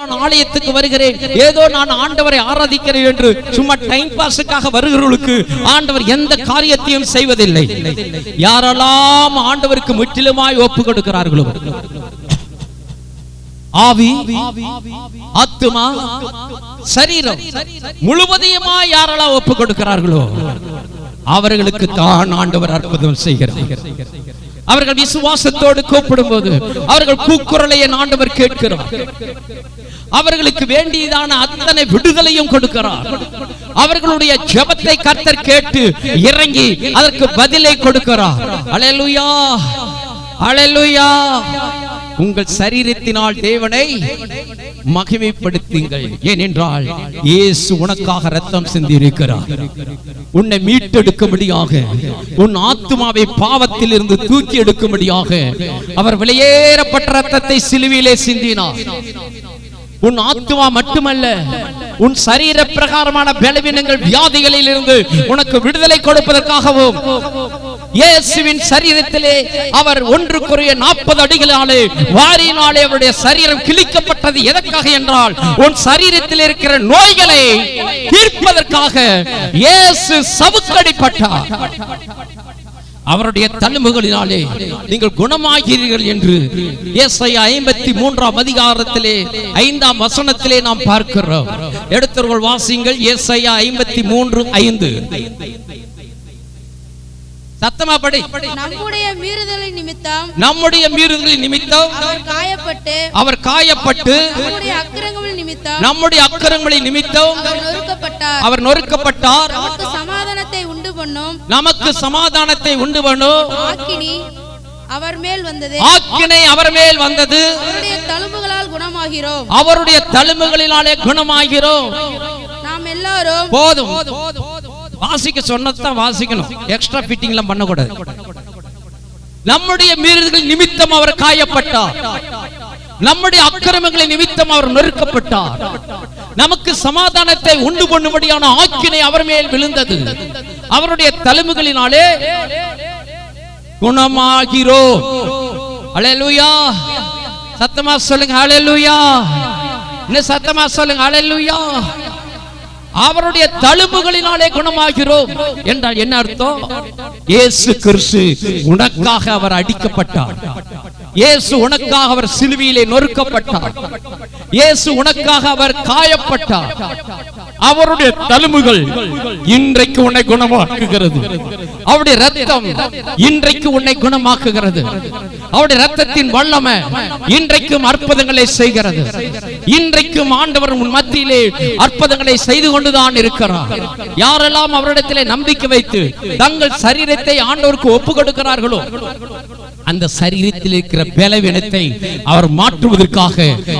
நான் ஆலயத்துக்கு வருகிறேன். ஏதோ நான் ஆண்டவரை ஆராதிக்கிறேன் என்று சும்மா டைம் பாஸுக்காக வருகிறவர்களுக்கு ஆண்டவர் எந்த காரியத்தையும் செய்வதில்லை. யாரெல்லாம் ஆண்டவருக்கு முற்றிலுமாய் ஒப்பு கொடுக்கிறார்களோ. ஆவி ஆத்துமா சரீரம் முழுவதையுமாய் யாரெல்லாம் ஒப்பு கொடுக்கிறார்களோ அவர்களுக்கு தான் ஆண்டவர் அற்புதம் செய்கிறார். அவர்கள் விசுவாசத்தோடு கூப்பிடும் போது அவர்கள் கூக்குரலை என் ஆண்டவர் கேட்கிறார். அவர்களுக்கு வேண்டியதான அத்தனை விடுதலையும் கொடுக்கிறார். அவர்களுடைய ஜெபத்தை கர்த்தர் கேட்டு இறங்கி அதற்கு பதிலை கொடுக்கிறார். அழலுயா அழலுயா உங்கள் சரீரத்தினால் தேவனை மகிமைப்படுத்துங்கள். ஏனென்றால் இயேசு உனக்காக ரத்தம் சிந்தியிருக்கிறார். உன்னை மீட்டெடுக்கும்படியாக உன் ஆத்துமாவை பாவத்தில் இருந்து தூக்கி எடுக்கும்படியாக அவர் வெளியேறப்பட்ட ரத்தத்தை சிலுவிலே சிந்தினார். உன் ஆத்மா மட்டுமல்ல உன் சரீர பிரகாரமான பலவீனங்கள் வியாதிகளில் இருந்து உனக்கு விடுதலை கொடுப்பதற்காகவும் இயேசுவின் சரீரத்திலே அவர் ஒன்றுக்குரிய நாற்பது அடிகளாலே வாரினாலே அவருடைய சரீரம் கிழிக்கப்பட்டது எதற்காக என்றால் உன் சரீரத்தில் இருக்கிற நோய்களை தீர்ப்பதற்காக இயேசு சவுக்கடிப்பட்டார். அவருடைய தழும்புகளினாலே நீங்கள் குணமாகிறீர்கள் என்று ஐம்பத்தி மூன்றாம் அதிகாரத்திலே ஐந்தாம் வசனத்திலே நாம் பார்க்கிறோம். எடுத்தவர்கள் வாசிங்கள் ஏசாயா ஐம்பத்தி மூன்று ஐந்து. சத்தமா படி. நம்முடைய மீறுதலை நிமித்தம் நம்முடைய மீறுதலின் நிமித்தம் அவர் காயப்பட்டு அவர் காயப்பட்டு நம்முடைய அக்கிரகங்கள் நிமித்தம் நம்முடைய அக்கரங்களின் நிமித்தம் அவர் நொறுக்கப்பட்டார். அவர் நொறுக்கப்பட்டார். உண்டு பண்ணும் நமக்கு சமாதானத்தை உண்டு பண்ணும். ஆக்கினி அவர் மேல் வந்தது. ஆக்கினை அவர் மேல் வந்தது. அவருடைய தழும்புகளால் குணமாகிறோம். அவருடைய தழும்புகளினாலே குணமாகிறோம். நாம் எல்லாரும் போதும். வாசிக்க சொன்னதான் வாசிக்கணும். எக்ஸ்ட்ரா ஃபிட்டிங்லாம் பண்ணக்கூடாது. நம்முடைய மீறுதல்கள் நிமித்தம் அவர் காயப்பட்டார். நம்முடைய அக்கிரமங்களை நிமித்தம் அவர் நொறுக்கப்பட்டார். நமக்கு சமாதானத்தை உண்டு பண்ணும்படியான ஆக்கினை அவர் மேல் விழுந்தது. அவருடைய தழும்புகளினாலே குணமாகிறோம் அழலுயா சத்தமா சொல்லுங்க அழலுயா இன்னும் சத்தமா சொல்லுங்க அழலுயா அவருடைய தழும்புகளினாலே குணமாகிறோம் என்றால் என்ன அர்த்தம்? இயேசு கிறிஸ்து உனக்காக அவர் அடிக்கப்பட்டார். இயேசு உனக்காக அவர் சிலுவையிலே நொறுக்கப்பட்டார். இயேசு உனக்காக அவர் காயப்பட்டார். அவருடைய தழும்புகள் இன்றைக்கு உன்னை குணமாக்குகிறது. அவருடைய ரத்தம் இன்றைக்கு உன்னை குணமாக்குகிறது. அவருடைய ரத்தத்தின் வல்லமை இன்றைக்கும் அற்புதங்களை செய்கிறது. இன்றைக்கும் ஆண்டவர் உன் மத்தியிலே அற்புதங்களை செய்து கொண்டுதான் இருக்கிறார். யாரெல்லாம் அவரிடத்திலே நம்பிக்கை வைத்து தங்கள் சரீரத்தை ஆண்டவருக்கு ஒப்பு கொடுக்கிறார்களோ அந்த சரீரத்தில் இருக்கிற பலவீனத்தை அவர் மாற்றுவதற்காக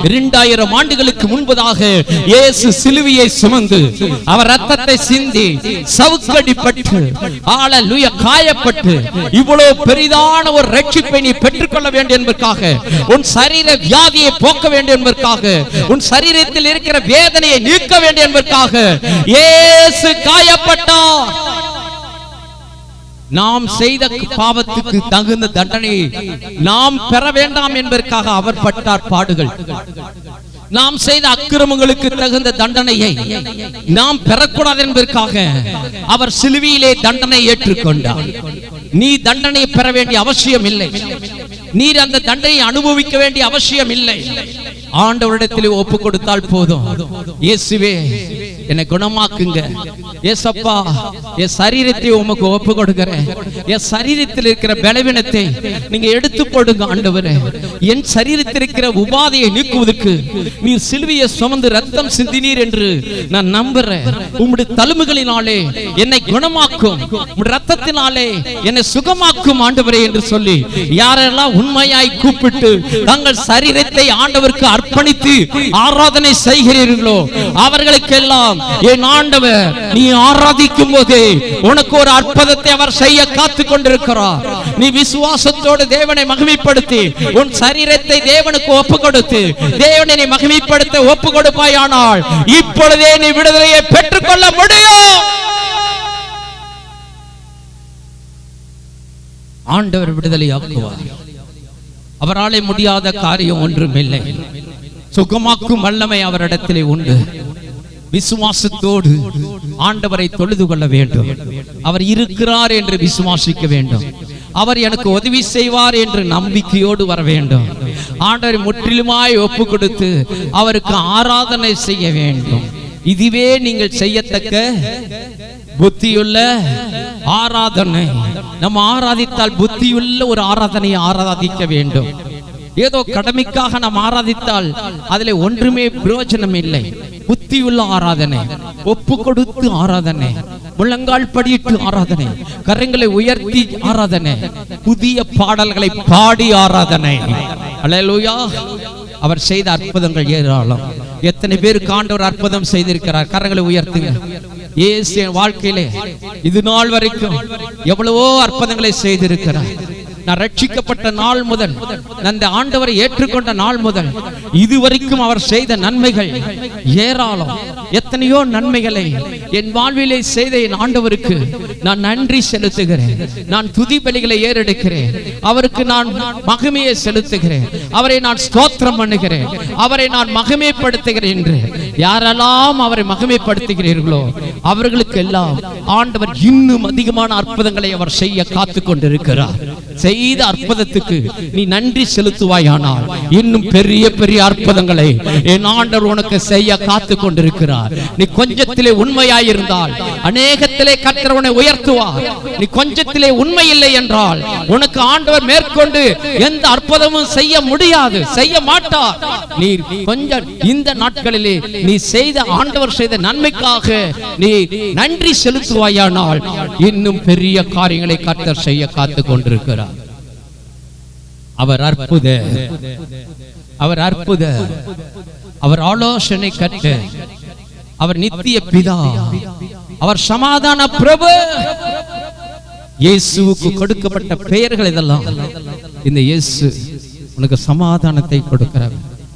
இரண்டாயிரம் ஆண்டுகளுக்கு முன்பதாக இயேசு சிலுவையை சுமந்து அவர் ரத்தத்தை சிந்தி சவுக்கடிப்பட்டு ஆளலுய காயப்பட்டு இவ்வளவு பெரிதான ஒரு ரட்சிப்பை நீ பெற்றுக்கொள்ள வேண்டும் என்பதற்காக உன் சரீர வியாதியை போக்க வேண்டும் என்பதற்காக உன் சரீரத்தில் இருக்கிற வேதனையை நீக்க வேண்டும் என்பதற்காக இயேசு காயப்பட்டார். நாம் செய்த பாவத்துக்கு தகுந்த தண்டனை நாம் பெற வேண்டாம் என்பதற்காக அவர் பட்டார் பாடுகள். நாம் செய்த அக்கிரமங்களுக்கு தகுந்த தண்டனையை நாம் பெறக்கூடாது என்பதற்காக அவர் சிலுவையிலே தண்டனை ஏற்றுக்கொண்டார். நீ தண்டனை பெற வேண்டிய அவசியம் இல்லை. நீர் அந்த தண்டனை அனுபவிக்க வேண்டிய அவசியம் இல்லை. ஆண்டவரிடத்திலே ஒப்பு கொடுத்தால் போதும். இயேசுவே என்னை குணமாக்குங்க. ஏசப்பா என் சரீரத்தை உமக்கு ஒப்பு கொடுக்கிறேன் என் சரீரத்தில் இருக்கிற பலவீனத்தை நீங்க எடுத்து போடுங்க ஆண்டவரே. என் சரீரத்தில் இருக்கிற உபாதையை நீக்குவதற்கு நீ சிலுவையை சுமந்து ரத்தம் சிந்தினீர் என்று நான் நம்புறேன். உம்முடைய தழும்புகளினாலே என்னை குணமாக்கும் ரத்தத்தினாலே என்னை சுகமாக்கும் ஆண்டவரே என்று சொல்லி யாரெல்லாம் உண்மையாய் கூப்பிட்டு தங்கள் சரீரத்தை ஆண்டவருக்கு அர்ப்பணித்து ஆராதனை செய்கிறீர்களோ அவர்களுக்கெல்லாம் என் ஆண்டவர் நீ ஆராதிக்கும் போதே உனக்கு ஒரு அற்புதத்தை அவர் செய்ய காத்து கொண்டிருக்கிறார். நீ விசுவாசத்தோடு தேவனை மகிமைப்படுத்தி உன் சரீரத்தை தேவனுக்கு ஒப்பு கொடுத்து தேவனை நீ மகிமைப்படுத்த ஒப்பு கொடுப்பாயானால் இப்பொழுதே நீ விடுதலையை பெற்றுக்கொள்ள முடியும். ஆண்டவர் விடுதலை ஆக்குவார். அவராலே முடியாத காரியம் ஒன்றுமில்லை. சுகமாக்கும் வல்லமை அவரிடத்திலே உண்டு. விசுவாசத்தோடு ஆண்டவரை தொழுது கொள்ள வேண்டும். அவர் இருக்கிறார் என்று விசுவாசிக்க வேண்டும். அவர் எனக்கு உதவி செய்வார் என்று நம்பிக்கையோடு வர வேண்டும். ஆண்டவரை முற்றிலுமாய் ஒப்பு கொடுத்து அவருக்கு ஆராதனை செய்ய வேண்டும். இதுவே நீங்கள் செய்யத்தக்க புத்தியுள்ள ஆராதனை. நம்ம ஆராதித்தால் புத்தியுள்ள ஒரு ஆராதனையை ஆராதிக்க வேண்டும். ஏதோ கடமைக்காக நாம் ஆராதித்தால் அதிலே ஒன்றுமே பிரயோஜனம் இல்லை புத்தியுள்ள ஆராதனை ஒப்பு கொடுத்து ஆராதனை முழங்கால் படியிட்டு ஆராதனை கரங்களை உயர்த்தி ஆராதனை புதிய பாடல்களை பாடி ஆராதனை. அலையலூயா. அவர் செய்த அற்புதங்கள் ஏராளம். எத்தனை பேருக்கு ஆண்டவர் அற்புதம் செய்திருக்கிறார். கரங்களை உயர்த்துங்க. ஏசிய வாழ்க்கையிலே இது நாள் வரைக்கும் எவ்வளவோ அற்புதங்களை செய்திருக்கிறார். நான் ரட்சிக்கப்பட்ட நாள் முதல் அந்த ஆண்டவரை ஏற்றுக்கொண்ட நாள் முதல் இதுவரைக்கும் அவர் செய்த நன்மைகள் ஏராளம். எத்தனையோ நன்மைகளை என் வாழ்விலே செய்த என் ஆண்டவருக்கு நான் நன்றி செலுத்துகிறேன். நான் துதி பலிகளை ஏறெடுக்கிறேன். அவருக்கு நான் மகிமையை செலுத்துகிறேன். அவரை நான் ஸ்தோத்திரம் பண்ணுகிறேன். அவரை நான் மகிமைப்படுத்துகிறேன் என்று யாரெல்லாம் அவரை மகிமைப்படுத்துகிறீர்களோ அவர்களுக்கு எல்லாம் ஆண்டவர் இன்னும் அதிகமான அற்புதங்களை அவர் செய்ய காத்து கொண்டிருக்கிறார் செய்த அற்புதத்துக்கு நீ நன்றி செலுத்துவாயானால் இன்னும் பெரிய பெரிய அற்புதங்களை என் ஆண்டவர் உனக்கு செய்ய காத்து கொண்டிருக்கிறார். நீ கொஞ்சத்திலே உண்மையாயிருந்தால் அநேகத்திலே கற்றவனை உயர்த்துவார். நீ கொஞ்சத்திலே உண்மை இல்லை என்றால் உனக்கு ஆண்டவர் மேற்கொண்டு எந்த அற்புதமும் செய்ய முடியாது செய்ய மாட்டார். நீ கொஞ்சம் இந்த நாட்களிலே நீ செய்த ஆண்டவர் செய்த நன்மைக்காக நீ நன்றி செலுத்துவாயானால் இன்னும் பெரிய காரியங்களை கர்த்தர் செய்ய காத்து கொண்டிருக்கிறார். அவர் அற்புத. அவர் அற்புத. அவர் ஆலோசனை கற்ற. அவர் நித்திய பிதா. அவர் சமாதான பிரபு. இயேசுவுக்கு கொடுக்கப்பட்ட பெயர்கள் இதெல்லாம். இந்த இயேசு உனக்கு சமாதானத்தை கொடுக்கிறார்.